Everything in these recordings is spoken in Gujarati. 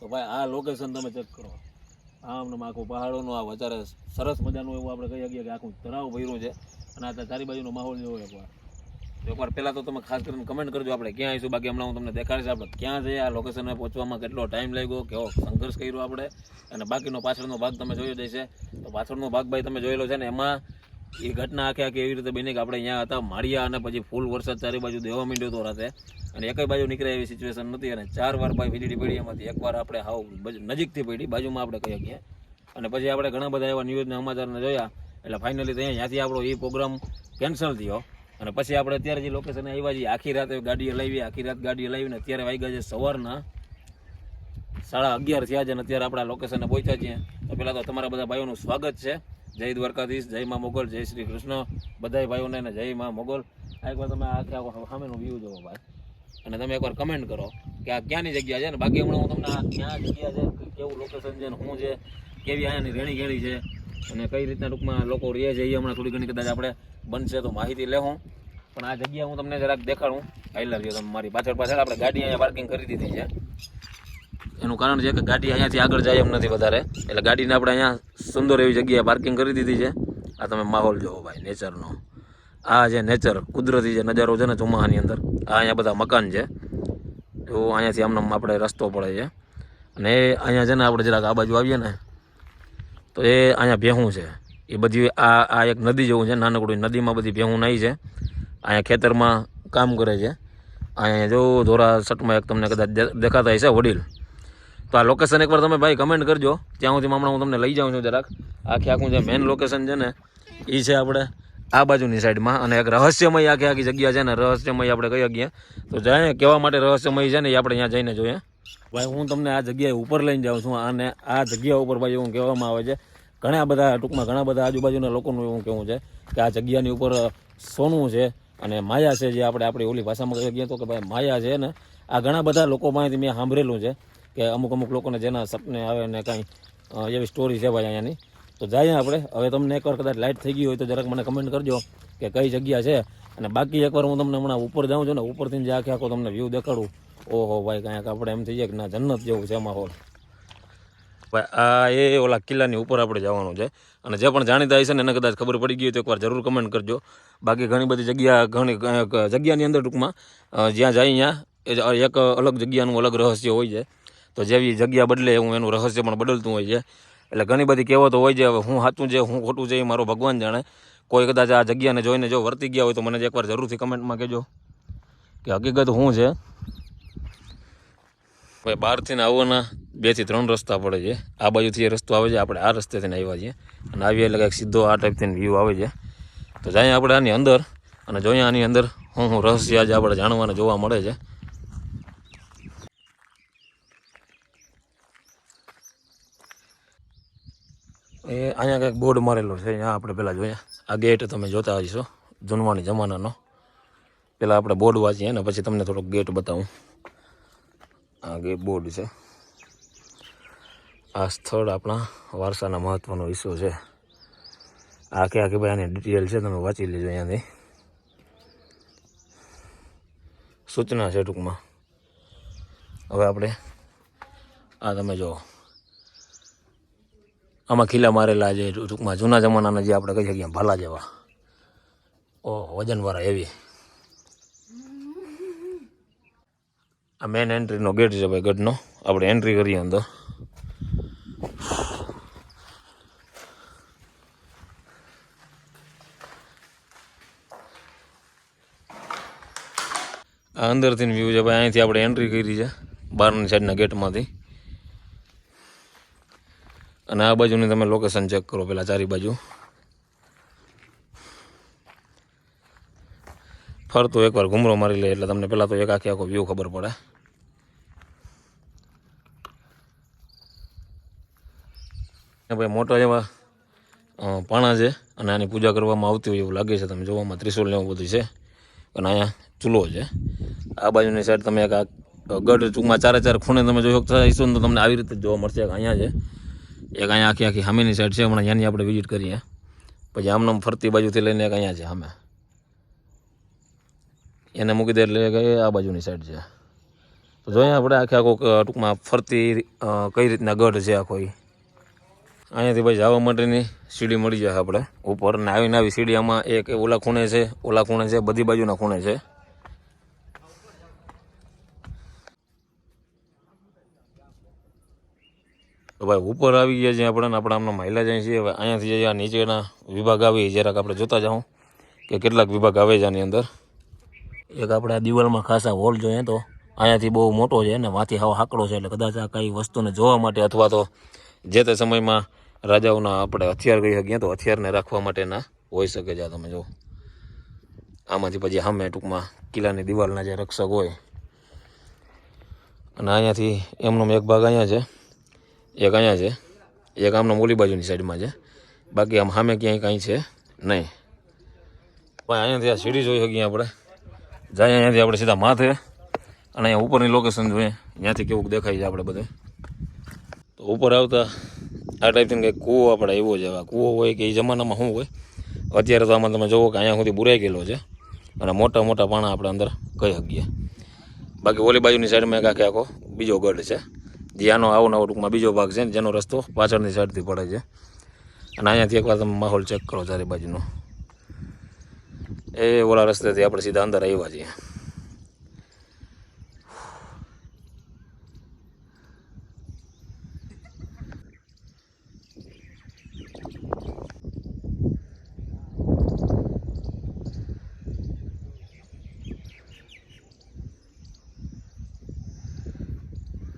તો ભાઈ, આ લોકેશન તમે ચેક કરો. આમ ને આખું પહાડોનું આ વધારે સરસ મજાનું એવું આપણે કહી શકીએ કે આખું તળાવ ભર્યું છે. અને આ તારી બાજુનો માહોલ જેવો એકવાર. એકવાર પહેલાં તો તમે ખાસ કરીને કમેન્ટ કરજો આપણે ક્યાં આવીશું, બાકી હમણાં હું તમને દેખાડીશ આપણે ક્યાં જઈએ આ લોકેશને પહોંચવામાં કેટલો ટાઈમ લાગ્યો, કેવો સંઘર્ષ કર્યો આપણે. અને બાકીનો પાછળનો ભાગ તમે જોયો જશે તો પાછળનો ભાગ ભાઈ તમે જોયેલો છે ને, એમાં એ ઘટના આખે આખી એવી રીતે બની કે આપણે અહીંયા હતા માર્યા અને પછી ફૂલ વરસાદ ચારે બાજુ દેવા માંડ્યો તો રાતે. અને એક બાજુ નીકળે એવી સિચ્યુએશન નથી અને ચાર વાર ભાઈ વીજળી પડી એમાંથી. એકવાર આપણે હાવ નજીકથી પડી, બાજુમાં આપણે કહી શકીએ અને પછી આપણે ઘણા બધા એવા ન્યૂઝના સમાચારને જોયા, એટલે ફાઇનલી ત્યાં ત્યાંથી આપણો એ પ્રોગ્રામ કેન્સલ થયો. અને પછી આપણે અત્યારે જે લોકેશન આવ્યા છીએ, આખી રાતે ગાડી હલાવી આખી રાત ગાડી હલાવીને અત્યારે વાગ્યા છે સવારના સાડા અગિયાર થયા છે અને અત્યારે આપણા લોકેશને પહોંચ્યા છીએ. તો પહેલાં તો તમારા બધા ભાઈઓનું સ્વાગત છે. જય દ્વારકાધીશ, જય માં મોગલ, જય શ્રી કૃષ્ણ. બધા ભાઈઓને અને જય માં મોગલ. આ એકવાર તમે આખે આખો સામેનું વ્યૂ જોવો ભાઈ. અને તમે એકવાર કમેન્ટ કરો કે આ ક્યાંની જગ્યા છે ને? બાકી હમણાં હું તમને આ ક્યાં જગ્યા છે કેવું લોકેશન છે ને શું છે, કેવી અહીંયાની રેણી કેળી છે, અને કઈ રીતના ટૂંકમાં લોકો રહે છે, એ હમણાં થોડી ઘણી કદાચ આપણે બનશે તો માહિતી લેવું પણ આ જગ્યા હું તમને જરાક દેખાડું. હાઈલા રહ્યો તમે મારી પાછળ પાછળ આપણે ગાડી અહીંયા પાર્કિંગ કરી દીધી છે. એનું કારણ છે કે ગાડી અહીંયાથી આગળ જાય એમ નથી વધારે. એટલે ગાડીને આપણે અહીંયા સુંદર એવી જગ્યાએ પાર્કિંગ કરી દીધી છે. આ તમે માહોલ જોવો ભાઈ નેચરનો આ જે નેચર કુદરતી જે નજારો છે ને ચોમાહાની અંદર, આ અહીંયા બધા મકાન છે. તો અહીંયાથી આમને આપણે રસ્તો પડે છે. અને અહીંયા છે ને આપણે જરાક આ બાજુ આવીએ ને, તો એ અહીંયા ભેહું છે. એ બધી આ આ એક નદી જેવું છે, નાનકડું નદીમાં બધી ભેહું નાઈ છે. અહીંયા ખેતરમાં કામ કરે છે. અહીંયા જો ધોરા સટમાં એક તમને કદાચ દેખાતા હશે વડીલ. તો આ લોકેશન એકવાર તમે ભાઈ કમેન્ટ કરજો. ત્યાં સુધી હમણાં હું તમને લઈ જાઉં છું જરાક. આખી આખું જે મેઇન લોકેશન છે ને એ છે આપણે આ બાજુની સાઈડમાં અને એક રહસ્યમય આખી આખી જગ્યા છે ને, રહસ્યમય આપણે કહી શકીએ તો જાય કહેવા માટે રહસ્યમય છે ને એ આપણે ત્યાં જઈને જોઈએ. ભાઈ, હું તમને આ જગ્યાએ ઉપર લઈને જાઉં છું. અને આ જગ્યા ઉપર ભાઈ એવું કહેવામાં આવે છે, ઘણા બધા, ટૂંકમાં ઘણા બધા આજુબાજુના લોકોનું એવું કહેવું છે કે આ જગ્યાની ઉપર સોનું છે અને માયા છે, જે આપણે આપણી ઓલી ભાષામાં કહીએ તો કે ભાઈ માયા છે ને, આ ઘણા બધા લોકો પાસેથી મેં સાંભળેલું છે. કે અમુક અમુક લોકોને જેના સપને આવે ને કાંઈ એવી સ્ટોરી છે ભાઈ અહીંયાની. તો જઈએ આપણે. હવે તમને એકવાર કદાચ લાઇટ થઈ ગઈ હોય તો જરાક મને કમેન્ટ કરજો કે કઈ જગ્યા છે. અને બાકી એકવાર હું તમને હમણાં ઉપર જાઉં છું ને, ઉપરથી જે આખે આખો તમને વ્યૂ દેખાડું. ઓહો ભાઈ, કાંઈક આપણે એમ થઈ જાય કે ના, જન્નત જેવું છે માહોલ. ભાઈ, આ એ ઓલા કિલ્લાની ઉપર આપણે જવાનું છે. અને જે પણ જાણીતા હશે ને, એને કદાચ ખબર પડી ગઈ હોય તો એકવાર જરૂર કમેન્ટ કરજો. બાકી ઘણી બધી જગ્યા, ઘણી જગ્યાની અંદર ટૂંકમાં જ્યાં જાય ત્યાં એક અલગ જગ્યાનું અલગ રહસ્ય હોય છે. તો જેવી જગ્યા બદલે હું એનું રહસ્ય પણ બદલતું હોય છે. એટલે ઘણી બધી કહેવતો હોય છે, હવે હું સાચું છે, હું ખોટું છે, એ મારો ભગવાન જાણે. કોઈ કદાચ આ જગ્યાને જોઈને જો વર્તી ગયા હોય તો મને એકવાર જરૂરથી કમેન્ટમાં કહેજો કે હકીકત શું છે. ભાઈ બહારથી આવવાના બેથી ત્રણ રસ્તા પડે છે. આ બાજુથી એ રસ્તો આવે છે, આપણે આ રસ્તેથી આવ્યા છીએ. અને આવીએ એટલે કંઈક સીધો આ ટાઈપથી વ્યૂ આવે છે. તો જાય આપણે આની અંદર અને જોઈએ આની અંદર હું હું રહસ્ય આજે આપણે જાણવાને જોવા મળે છે. એ અહીંયા કંઈક બોર્ડ મારેલો છે, અહીંયા આપણે પહેલાં જોઈએ આ ગેટ તમે જોતા હશો, જૂનવાણી જમાનાનો. પહેલાં આપણે બોર્ડ વાંચીએ ને પછી તમને થોડોક ગેટ બતાવું. આ ગેટ બોર્ડ છે, આ સ્થળ આપણા વારસાના મહત્ત્વનો હિસ્સો છે. આખે આખી ભાઈ આની ડિટેલ છે, તમે વાંચી લેજો અહીંયાથી. સૂચના છે ટૂંકમાં. હવે આપણે આ તમે જુઓ. આમાં ખીલા મારેલા જે ટૂંકમાં જૂના જમાનાના જે આપણે કહી શકીએ ભાલા જેવા. ઓહ, વજનવાળા એવી. આ મેન એન્ટ્રીનો ગેટ છે ભાઈ, ગઢનો. આપણે એન્ટ્રી કરીએ અંદર. આ અંદરથી વ્યૂ છે ભાઈ, અહીંથી આપણે એન્ટ્રી કરી છે બહારની સાઈડના ગેટમાંથી અને આ બાજુની તમે લોકેશન ચેક કરો પેલા ચારી બાજુ. ફરતું એકવાર ઘૂમરો મારી લે એટલે તમને પહેલાં તો એક આખી આખો વ્યૂ ખબર પડે. ભાઈ મોટા એવા પાણા છે અને આની પૂજા કરવામાં આવતી હોય એવું લાગે છે તમે જોવામાં ત્રિશુલ એવું બધું છે. અને અહીંયા ચૂલો છે. આ બાજુની સાઈડ તમે એક આ ગઢ ચૂંકમાં ચારે ચાર ખૂણે તમે જોઈ શકતા હશો તો તમને આવી રીતે જોવા મળશે અહીંયા છે. એક અહીંયા આખી આખી સામેની સાઈડ છે, હમણાં ત્યાંની આપણે વિઝિટ કરીએ. પછી આમને આમ ફરતી બાજુથી લઈને એક અહીંયા છે સામે એને મૂકી દે એટલે કે આ બાજુની સાઈડ છે. તો જોઈએ આપણે આખે આખો ટૂંકમાં ફરતી કઈ રીતના ગઢ છે આખો ઈ અહીંયાથી ભાઈ જવા માટેની સીડી મળી જાય આપણે. ઉપર ને આવીને આવી સીડી આમાં એક ઓલા ખૂણે છે, ઓલા ખૂણે છે, બધી બાજુના ખૂણે છે. તો ભાઈ ઉપર આવી ગયા છે આપણે આપણે આમના મહિલા જાય છે. હવે અહીંયાથી જઈએ નીચેના વિભાગ આવી જરાક આપણે જોતા જાઉં કે કેટલાક વિભાગ આવે છે આની અંદર. એક આપણે આ દિવાલમાં ખાસા હોલ જોઈએ તો અહીંયાથી બહુ મોટો છે અને માથી હાવ હાકડો છે એટલે કદાચ આ કઈ વસ્તુને જોવા માટે અથવા તો જે તે સમયમાં રાજાઓના આપણે હથિયાર કહી શકીએ તો હથિયારને રાખવા માટેના હોઈ શકે છે તમે જો આમાંથી પછી સામે ટૂંકમાં કિલ્લાની દિવાલના જે રક્ષક હોય. અને અહીંયાથી એમનો એક ભાગ અહીંયા છે. એક અહીંયા છે. એક આમના મોલી બાજુની સાઈડમાં છે. બાકી આમ સામે ક્યાંય કાંઈ છે નહીં. પણ અહીંયાથી આ સીડી જોઈ શકીએ આપણે. જાય અહીંયાથી આપણે સીધા માથે અને અહીંયા ઉપરની લોકેશન જોઈએ. ત્યાંથી કેવું દેખાય છે આપણે બધે. તો ઉપર આવતા આ ટાઈપથી કંઈક કૂવો આપણે એવો છે. કૂવો હોય કે એ જમાનામાં શું હોય? અત્યારે તો આમાં તમે જુઓ કે અહીંયા સુધી બુરાઈ ગયેલો છે. અને મોટા મોટા પાણા આપણે અંદર કહી શકીએ. બાકી ઓલી બાજુની સાઈડમાં એક આખે આખો બીજો ગઢ છે. જે આનો આવો નવો ટૂંકમાં બીજો ભાગ છે જેનો રસ્તો પાછળની સાઈડથી પડે છે. અને અહીંયાથી એકવાર તમે માહોલ ચેક કરો ચારે બાજુનો. એ ઓલા રસ્તેથી આપણે સીધા અંદર આવ્યા છીએ.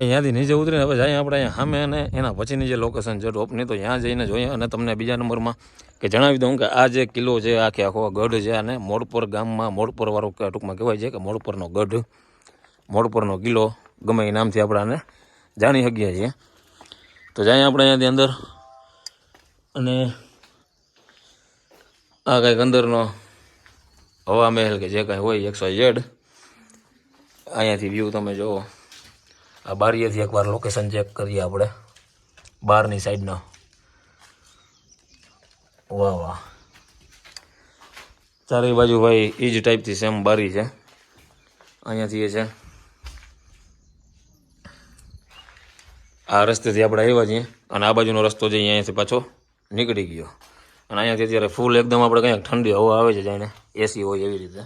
અહીંયાથી નીચે ઉતરીને હવે જાય આપણે અહીંયા સામે અને એના પછીની જે લોકેશન છે ટોપની તો ત્યાં જઈને જોઈએ. અને તમને બીજા નંબરમાં કે જણાવી દઉં કે આ જે કિલ્લો છે, આખે આખો ગઢ છે અને મોડપર ગામમાં, મોડપરવાળો ટૂંકમાં કહેવાય છે કે મોડપરનો ગઢ, મોડપરનો કિલ્લો, ગમે એ નામથી આપણે આને જાણી શકીએ છીએ. તો જાય આપણે અહીંયાથી અંદર. અને આ કંઈક અંદરનો હવા મહેલ કે જે કાંઈ હોય એકસો ઝેડ. અહીંયાથી વ્યૂ તમે જુઓ. આ બારીએથી એકવાર લોકેશન ચેક કરીએ આપણે. બહારની સાઈડનો વાહ વાહ. ચારે બાજુ ભાઈ એ જ ટાઈપથી સેમ બારી છે. અહીંયાથી એ છે. આ રસ્તેથી આપણે આવ્યા છીએ અને આ બાજુનો રસ્તો જે અહીંયાથી પાછો નીકળી ગયો. અને અહીંયાથી અત્યારે ફૂલ એકદમ આપણે કંઈક ઠંડી હવા આવે છે જાણે. એસી હોય એવી રીતે.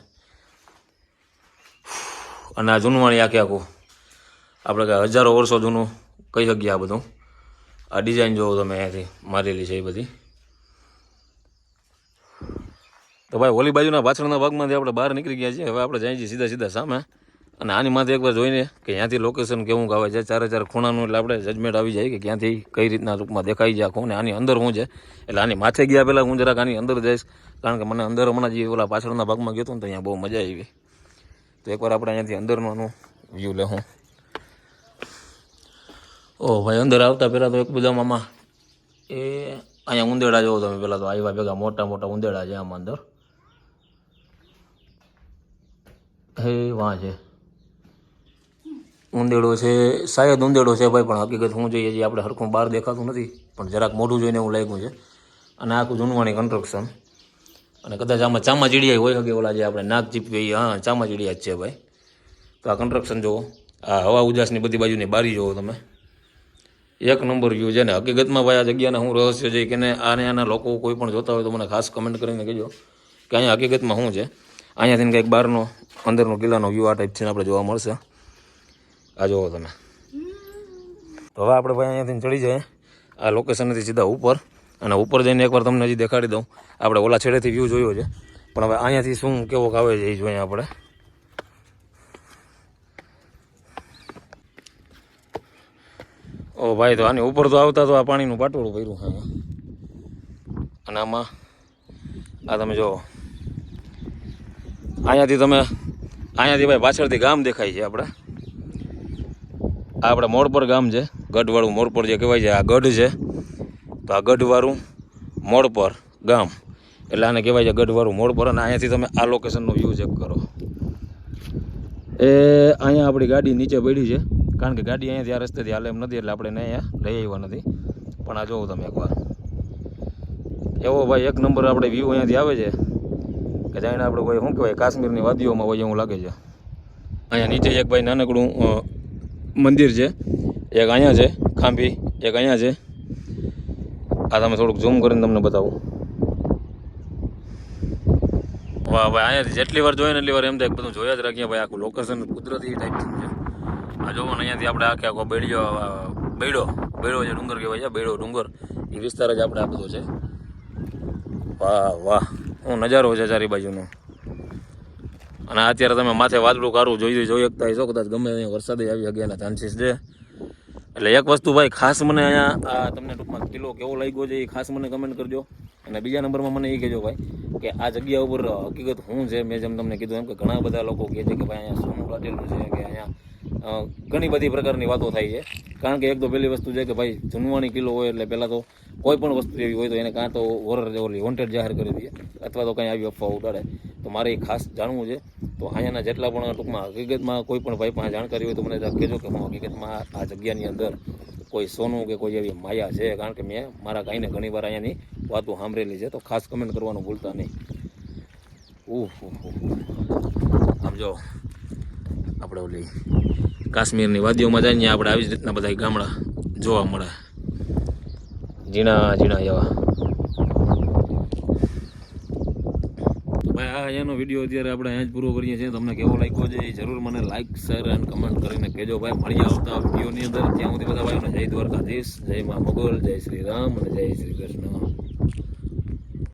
અને આ જૂનવાણી આખે આખું. આપણે કાંઈ હજારો વર્ષો જૂનું કહી શકીએ આ બધું. આ ડિઝાઇન જોવો તમે અહીંયાથી, મારેલી છે એ બધી. તો ભાઈ ઓલી બાજુના પાછળના ભાગમાંથી આપણે બહાર નીકળી ગયા છીએ. હવે આપણે જઈએ છીએ સીધા સીધા સામે. અને આની માથે એકવાર જોઈને કે ત્યાંથી લોકેશન કેવું આવે છે. ચારે ચાર ખૂણાનું એટલે આપણે જજમેન્ટ આવી જાય કે ક્યાંથી કઈ રીતના રૂપમાં દેખાઈ જાય આખું ને આની અંદર હું છે? એટલે આની માથે ગયા પહેલાં હું જરાક આની અંદર જઈશ. કારણ કે મને અંદર હમણાં જે ઓલા પાછળના ભાગમાં ગયો હતો ને તો અહીંયા બહુ મજા આવી. તો એકવાર આપણે અહીંયાથી અંદરનું વ્યૂ લે હું. ઓ ભાઈ, અંદર આવતા પહેલાં તો એક બધા આમાં એ અહીંયા ઉંદેડા જોવો તમે પહેલાં તો આવ્યા ભેગા, મોટા મોટા ઉંદેડા છે આમાં અંદર. હે, વાં છે. ઉંદેડો છે, શાયદ ઉંદેડો છે ભાઈ, પણ હકીકત હું જોઈએ જે આપણે હરખું બહાર દેખાતું નથી, પણ જરાક મોઢું જોઈને એવું લાગ્યું છે. અને આખું જૂનવાણી કન્સ્ટ્રક્શન અને કદાચ આમાં ચામાચીડિયા હોય શકે ઓલા જે આપણે નાક ચીપવી હા, ચામાચીડિયા જ છે ભાઈ. તો આ કન્સ્ટ્રક્શન જુઓ. આ હવા ઉજાસની બધી બાજુની બારી જુઓ તમે. એક નંબર વ્યૂ છે ને હકીકતમાં ભાઈ આ જગ્યાના હું રહસ્ય છે કે આને આના લોકો કોઈ પણ જોતા હોય તો મને ખાસ કમેન્ટ કરીને કહેજો કે અહીંયા હકીકતમાં શું છે? અહીંયાથી કંઈક બહારનો, અંદરનો કિલ્લાનો વ્યૂ આ ટાઈપ છે આપણે જોવા મળશે. આ જોવો તમે. તો હવે આપણે ભાઈ અહીંયાથી ચડી જાય આ લોકેશનથી સીધા ઉપર. અને ઉપર જઈને એકવાર તમને હજી દેખાડી દઉં. આપણે ઓલા છેડેથી વ્યૂ જોયો છે. પણ હવે અહીંયાથી શું, કેવો આવે છે એ જોઈએ આપણે. ઓ ભાઈ, તો આની ઉપર તો આવતા તો આ પાણીનું પાટોળું ભર્યું છે. અને આમાં, આ તમે જુઓ અહીંયાથી તમે, અહીંયાથી ભાઈ પાછળથી ગામ દેખાય છે આપણે આ આપણે મોડપર ગામ છે, ગઢવાળું મોડપર જે કહેવાય છે, આ ગઢ છે. તો આ ગઢવાળું મોડપર ગામ. એટલે આને કહેવાય છે ગઢવાળું મોડપર, અને અહીંયાથી તમે આ લોકેશનનો વ્યૂ ચેક કરો. એ, અહીંયા આપણી ગાડી નીચે પડી છે. કારણ કે ગાડી અહીંયાથી આ રસ્તેથી હાલે એમ નથી એટલે આપણે અહીંયા લઈ આવ્યા નથી. પણ આ જોવો તમે એકવાર. એવો ભાઈ એક નંબર આપણે વ્યૂ અહીંયાથી આવે છે કે જાણે આપણે કોઈ શું કહેવાય, કાશ્મીરની વાદીઓમાં હોય એવું લાગે છે. અહીંયા નીચે એક ભાઈ નાનકડું મંદિર છે. એક અહીંયા છે, ખાંભી, એક અહીંયા છે. આ તમે થોડુંક ઝૂમ કરીને તમને બતાવું. વાહ, ભાઈ, અહીંયાથી જેટલી વાર જોઈએ ને એટલી વાર એમ થાય બધું જોયા જ રાખીએ. ભાઈ, આખું લોકેશન કુદરતી ટાઈપનું છે. આ જોવો અહીંયાથી આપણે આખે આખો બેડજો બેડો બેડો જે ડુંગર કહેવાય છે બેડો, ડુંગર, એ વિસ્તાર જ આપણે આ બધો છે. વાહ વાહ હું નજારો છે ચારી બાજુનો. અને અત્યારે તમે માથે વાદળું કારું જોઈ જોઈ શકતા હશો, કદાચ ગમે અહીંયા વરસાદ આવી શકે એના ચાન્સીસ છે. એટલે એક વસ્તુ ભાઈ, ખાસ મને અહીંયા આ તમને ટૂંકમાં કિલો કેવો લાગ્યો છે એ ખાસ મને કમેન્ટ કરજો. અને બીજા નંબરમાં મને એ કહેજો ભાઈ, કે આ જગ્યા ઉપર હકીકત શું છે? મેં જેમ તમને કીધું એમ કે ઘણા બધા લોકો કહે છે કે ભાઈ અહીંયા સોનું લાટેલું છે, કે અહીંયા ઘણી બધી પ્રકારની વાતો થાય છે. કારણ કે એક તો પહેલી વસ્તુ છે કે ભાઈ, જૂનવાણી કિલ્લો હોય એટલે પહેલાં તો કોઈ પણ વસ્તુ એવી હોય તો એને કાં તો હોરર ઓલી વોન્ટેડ જાહેર કરી દઈએ, અથવા તો કંઈ આવી અફવા ઉડાડે. તો મારે એ ખાસ જાણવું છે. તો અહીંયાના જેટલા પણ ટૂંકમાં હકીકતમાં કોઈ પણ ભાઈ પાસે જાણકારી હોય તો મને કહેજો કે હું હકીકતમાં આ જગ્યાની અંદર કોઈ સોનું કે કોઈ એવી માયા છે. કારણ કે મેં મારા કાંઈને ઘણી વાર અહીંયાની વાતો સાંભળેલી છે. તો ખાસ કમેન્ટ કરવાનું ભૂલતા નહીં. ઉહ. આમ જો, આપણે ઓલી કાશ્મીરની વાદીઓમાં જઈએ આપણે આવી જ રીતના બધા ગામડા જોવા મળે. ઝીણા ઝીણા એવા ભાઈ, આ એનો વીડિયો અત્યારે આપણે અહીંયા જ પૂરો કરીએ છીએ. તમને કેવો લાગ્યો છે એ જરૂર મને લાઈક શેર અને કમેન્ટ કરીને કહેજો ભાઈ. મળીએ આવતા વિડીયોની અંદર. ત્યાં સુધી બધા ભાઈઓને જય દ્વારકાધીશ, જય મા મોગલ જય શ્રી રામ અને જય શ્રી કૃષ્ણ.